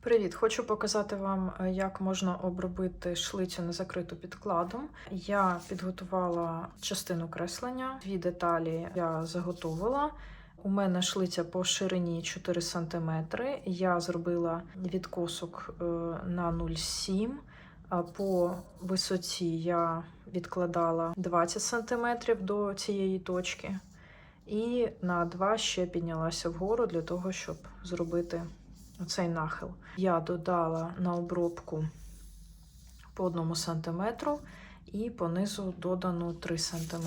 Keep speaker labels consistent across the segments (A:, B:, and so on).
A: Привіт! Хочу показати вам, е, як можна обробити шлицю незакриту підкладом. Я підготувала частину креслення, дві деталі я заготовила. У мене шлиця по ширині 4 см. Я зробила відкосок е, на 0,7 а По висоті я відкладала 20 см до цієї точки. І на 2 ще піднялася вгору для того, щоб зробити оцей нахил. Я додала на обробку по 1 см і понизу додано 3 см.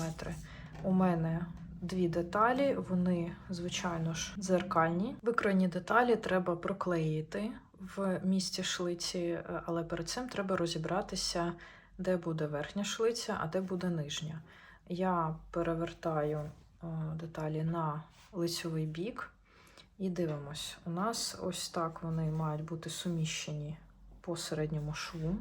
A: У мене дві деталі, вони, звичайно ж, дзеркальні. Викроєні деталі треба проклеїти в місці шлиці, е, але перед цим треба розібратися, де буде верхня шлиця, а де буде нижня. Я перевертаю е, деталі на лицьовий бік. І дивимось, у нас ось так вони мають бути суміщені по середньому шву,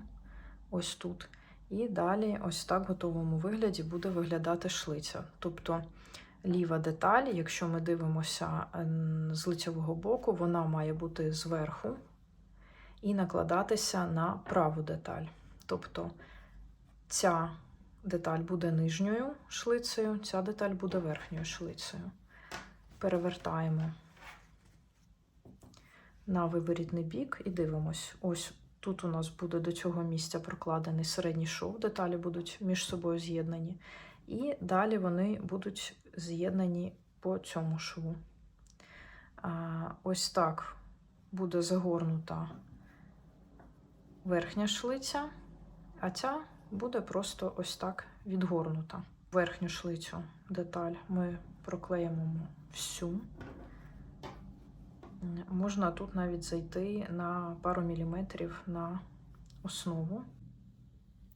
A: ось тут. І далі, ось так в готовому вигляді буде виглядати шлиця. Тобто ліва деталь, якщо ми дивимося з лицьового боку, вона має бути зверху і накладатися на праву деталь. Тобто ця деталь буде нижньою шлицею, ця деталь буде верхньою шлицею. Перевертаємо на виворітний бік і дивимось. Ось тут у нас буде до цього місця прокладений середній шов, деталі будуть між собою з'єднані. І далі вони будуть з'єднані по цьому шву. Ось так буде загорнута верхня шлиця, а ця буде просто ось так відгорнута. Верхню шлицю деталь ми проклеїмо всю. Можна тут навіть зайти на пару міліметрів на основу.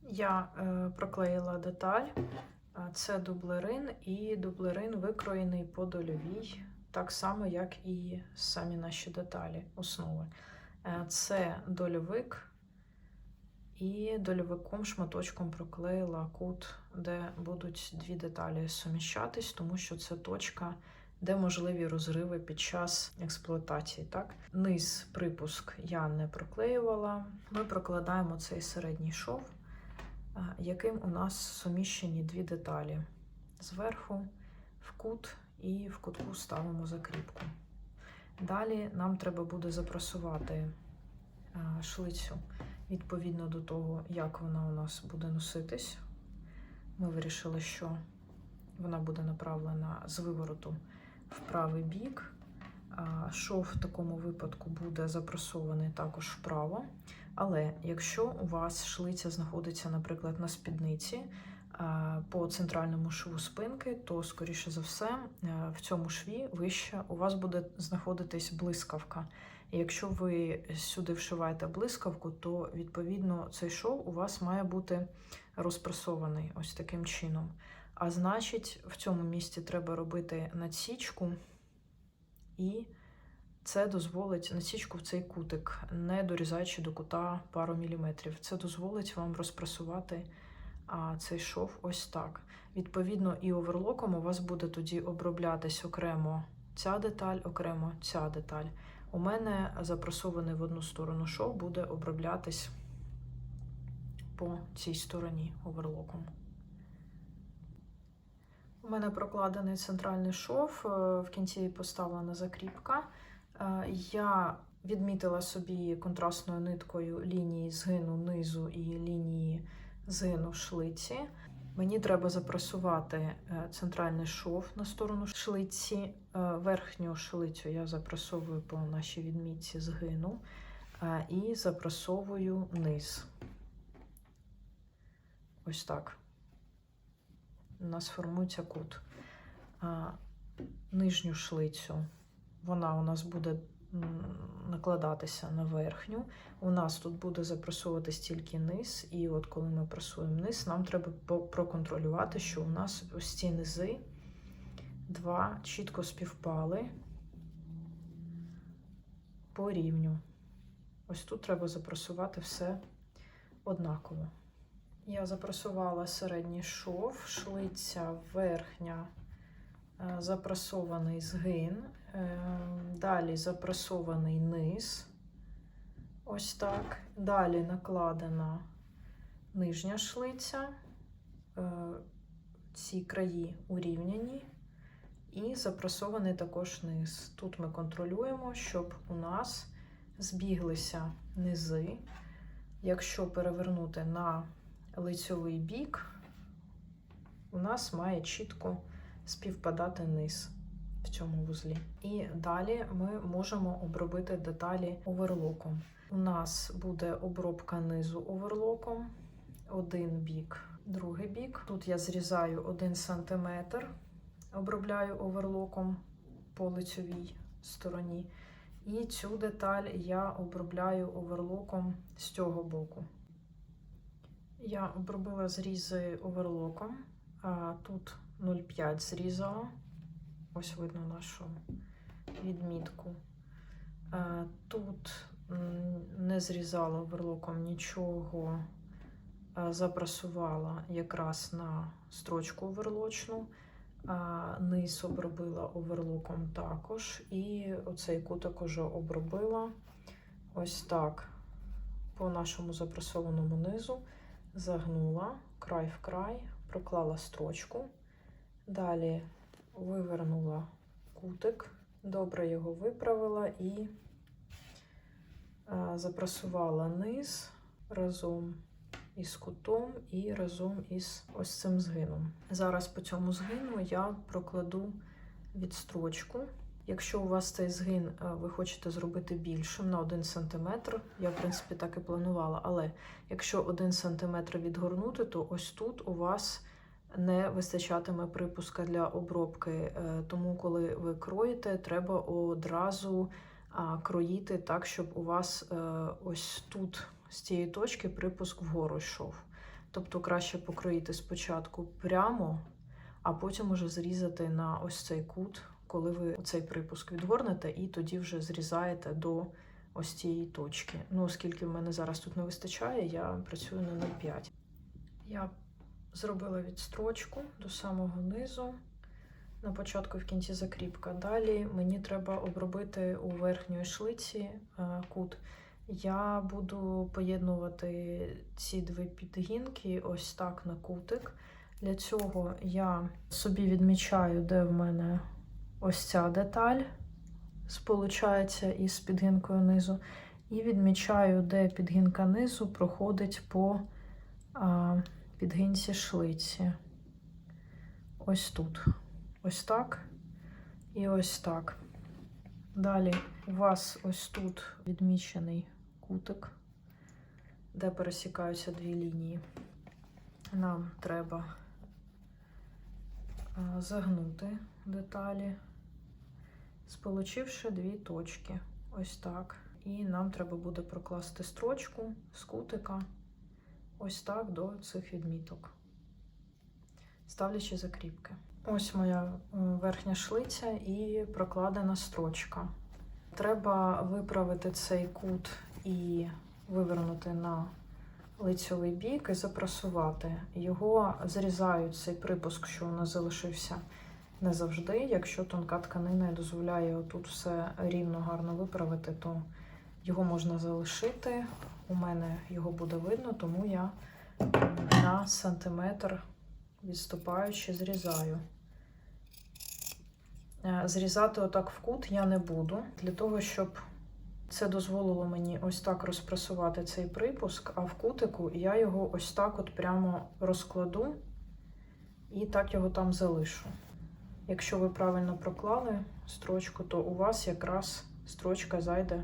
A: Я е, проклеїла деталь, це дублерин, і дублерин викроєний по дольовій, так само, як і самі наші деталі основи. Е, це дольовик, і дольовиком шматочком проклеїла кут, де будуть дві деталі суміщатись, тому що це точка де можливі розриви під час експлуатації. Так? Низ припуск я не проклеювала. Ми прокладаємо цей середній шов, яким у нас суміщені дві деталі. Зверху в кут і в кутку ставимо закріпку. Далі нам треба буде запрасувати шлицю відповідно до того, як вона у нас буде носитись. Ми вирішили, що вона буде направлена з вивороту в правий бік. Шов в такому випадку буде запресований також вправо. Але якщо у вас шлиця знаходиться, наприклад, на спідниці по центральному шву спинки, то, скоріше за все, в цьому шві вище у вас буде знаходитись блискавка. І якщо ви сюди вшиваєте блискавку, то відповідно цей шов у вас має бути розпресований ось таким чином. А значить, в цьому місці треба робити надсічку, і це дозволить надсічку в цей кутик, не дорізаючи до кута пару міліметрів. Це дозволить вам розпресувати а, цей шов ось так. Відповідно, і оверлоком у вас буде тоді оброблятись окремо ця деталь, окремо ця деталь. У мене запресований в одну сторону шов буде оброблятись по цій стороні оверлоком. У мене прокладений центральний шов, е, в кінці поставлена закріпка. Е, я відмітила собі контрастною ниткою лінії згину низу і лінії згину шлиці. Мені треба запресувати е, центральний шов на сторону шлиці. Верхню шлицю я запресовую по нашій відмітці згину і запресовую низ. Ось так у нас формується кут. А, Нижню шлицю, вона у нас буде накладатися на верхню. У нас тут буде запресовуватись тільки низ, і от коли ми пресуємо низ, нам треба проконтролювати, що у нас ось ці низи два чітко співпали по рівню. Ось тут треба запресувати все однаково. Я запресувала середній шов, шлиця верхня, е, запресований згин, е, далі запресований низ, Ось так. Далі накладена нижня шлиця, е, ці краї урівняні, і запресований також низ. Тут ми контролюємо, щоб у нас збіглися низи. Якщо перевернути на лицьовий бік, у нас має чітко співпадати низ в цьому вузлі. І далі ми можемо обробити деталі оверлоком. У нас буде обробка низу оверлоком, один бік, другий бік. Тут я зрізаю 1 см, обробляю оверлоком по лицьовій стороні. І цю деталь я обробляю оверлоком з цього боку. Я обробила зрізи оверлоком, а тут 0,5 зрізала. Ось видно нашу відмітку. Тут не зрізала оверлоком нічого, запрасувала якраз на строчку оверлочну. Низ обробила оверлоком також. І оцей куток уже обробила ось так по нашому запресованому низу, загнула край в край, проклала строчку. Далі вивернула кутик, добре його виправила і а, запрасувала низ разом із кутом і разом із ось цим згином. Зараз по цьому згину я прокладу відстрочку. Якщо у вас цей згин ви хочете зробити більшим на 1 см, я в принципі так і планувала, але якщо 1 см відгорнути, то ось тут у вас не вистачатиме припуска для обробки. Е, Тому, коли ви кроїте, треба одразу кроїти так, щоб у вас е, ось тут з цієї точки припуск вгору йшов. Тобто краще покроїти спочатку прямо, а потім уже зрізати на ось цей кут, коли ви цей припуск відгорнете, і тоді вже зрізаєте до ось цієї точки. Ну, оскільки в мене зараз тут не вистачає, я працюю на 0,5. Я зробила відстрочку до самого низу. На початку і в кінці закріпка. Далі мені треба обробити у верхньої шлиці е, кут. Я буду поєднувати ці дві підгінки ось так на кутик. Для цього я собі відмічаю, де в мене ось ця деталь сполучається із підгінкою низу. І відмічаю, де підгінка низу проходить по а, підгинці шлиці. Ось тут. Ось так і ось так. Далі у вас ось тут відмічений кутик, де пересікаються дві лінії. Нам треба загнути деталі, сполучивши дві точки. Ось так. І нам треба буде прокласти строчку з кутика ось так до цих відміток, ставлячи закріпки. Ось моя е, верхня шлиця і прокладена строчка. Треба виправити цей кут і вивернути на лицьовий бік і запрасувати. Його зрізають цей припуск, що у нас залишився не завжди. Якщо тонка тканина дозволяє отут все рівно гарно виправити, то його можна залишити. У мене його буде видно, тому я на сантиметр відступаючи зрізаю. Е, Зрізати отак в кут я не буду, для того, щоб це дозволило мені ось так розпресувати цей припуск, а в кутику я його ось так от прямо розкладу і так його там залишу. Якщо ви правильно проклали строчку, то у вас якраз строчка зайде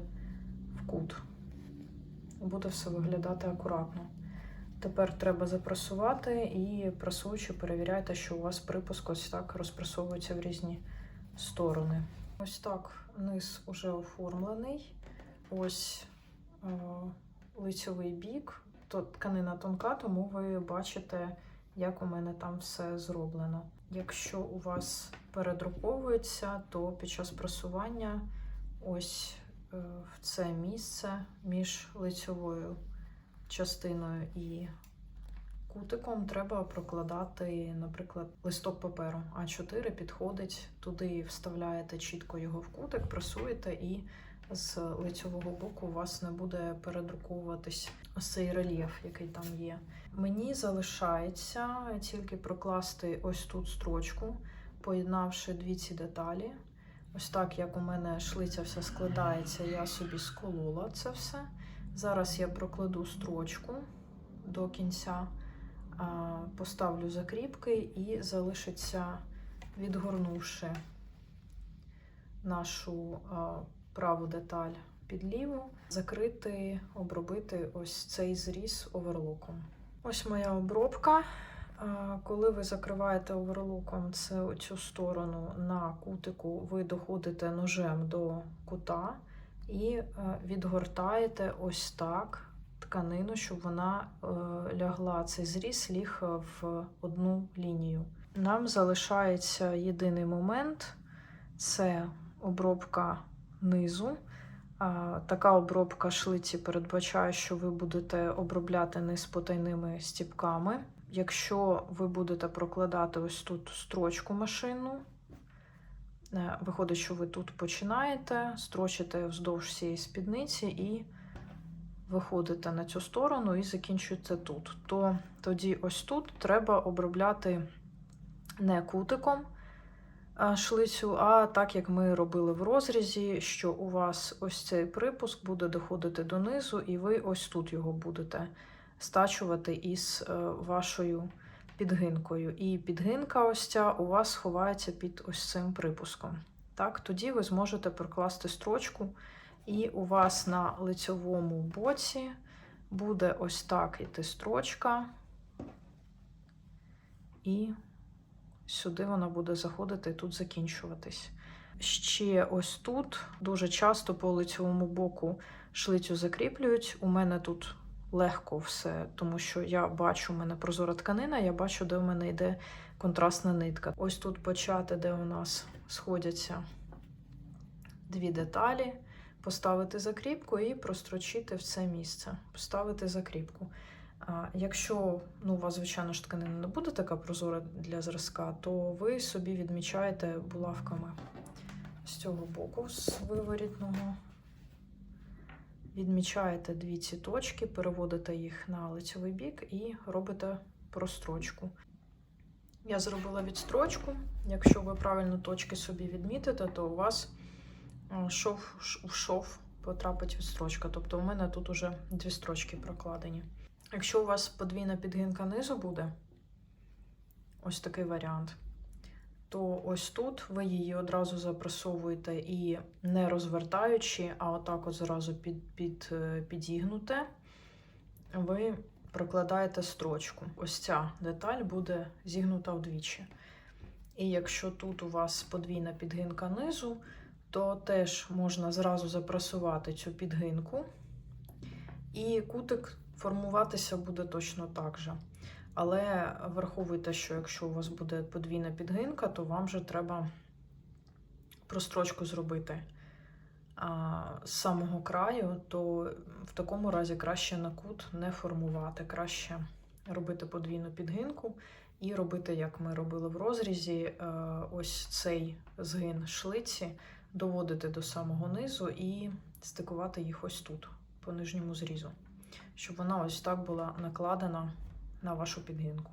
A: в кут. Буде все виглядати акуратно. Тепер треба запресувати і пресуючи, перевіряйте, що у вас припуск ось так розпресовується в різні сторони. Ось так низ уже оформлений. Ось е, лицьовий бік. Тканина тонка, тому ви бачите, як у мене там все зроблено. Якщо у вас передруковується, то під час пресування ось е, в це місце між лицьовою частиною і кутиком треба прокладати, наприклад, листок паперу А4 підходить, туди вставляєте чітко його в кутик, пресуєте і з лицьового боку у вас не буде передруковуватись цей рельєф, який там є. Мені залишається тільки прокласти ось тут строчку, поєднавши дві ці деталі. Ось так, як у мене шлиця вся складається, я собі сколола це все. Зараз я прокладу строчку до кінця, поставлю закріпки і залишиться, відгорнувши нашу праву деталь під ліву, закрити, обробити ось цей зріз оверлоком. Ось моя обробка. Коли ви закриваєте оверлоком цю, сторону на кутику, ви доходите ножем до кута і е, відгортаєте ось так тканину, щоб вона е, лягла, цей зріз ліг е, в одну лінію. Нам залишається єдиний момент це обробка низу. Така обробка шлиці передбачає, що ви будете обробляти низ потайними стіпками. Якщо ви будете прокладати ось тут строчку машинну, е, виходить, що ви тут починаєте, строчите вздовж цієї спідниці і виходите на цю сторону і закінчуєте тут. То тоді ось тут треба обробляти не кутиком шлицю, а так як ми робили в розрізі, що у вас ось цей припуск буде доходити донизу, і ви ось тут його будете стачувати із е, вашою підгинкою. І підгинка ось ця у вас ховається під ось цим припуском. Так, тоді ви зможете прокласти строчку, і у вас на лицьовому боці буде ось так іти строчка, і сюди вона буде заходити і тут закінчуватись. Ще ось тут дуже часто по лицьовому боку шлицю закріплюють. У мене тут легко все, тому що я бачу, у мене прозора тканина, я бачу, де у мене йде контрастна нитка. Ось тут почати, де у нас сходяться дві деталі, поставити закріпку і прострочити в це місце. Поставити закріпку. Якщо ну, у вас, звичайно ж, тканина не буде така прозора для зразка, то ви собі відмічаєте булавками з цього боку, з виворітного. Відмічаєте дві ці точки, переводите їх на лицевий бік і робите прострочку. Я зробила відстрочку. Якщо ви правильно точки собі відмітите, то у вас е, шов, в шов потрапить відстрочка. Тобто у мене тут уже дві строчки прокладені. Якщо у вас подвійна підгинка низу буде, ось такий варіант, то ось тут ви її одразу запресовуєте і не розвертаючи, а отак от зразу під, під, е, підігнуте, ви прокладаєте строчку. Ось ця деталь буде зігнута вдвічі. І якщо тут у вас подвійна підгинка низу, то теж можна зразу запресувати цю підгинку, і кутик формуватися буде точно так же. Але враховуйте, що якщо у вас буде подвійна підгинка, то вам вже треба прострочку зробити а, з самого краю, то в такому разі краще на кут не формувати, краще робити подвійну підгинку і робити, як ми робили в розрізі, е, ось цей згин шлиці, доводити до самого низу і стикувати їх ось тут, по нижньому зрізу, щоб вона ось так була накладена на вашу підгинку.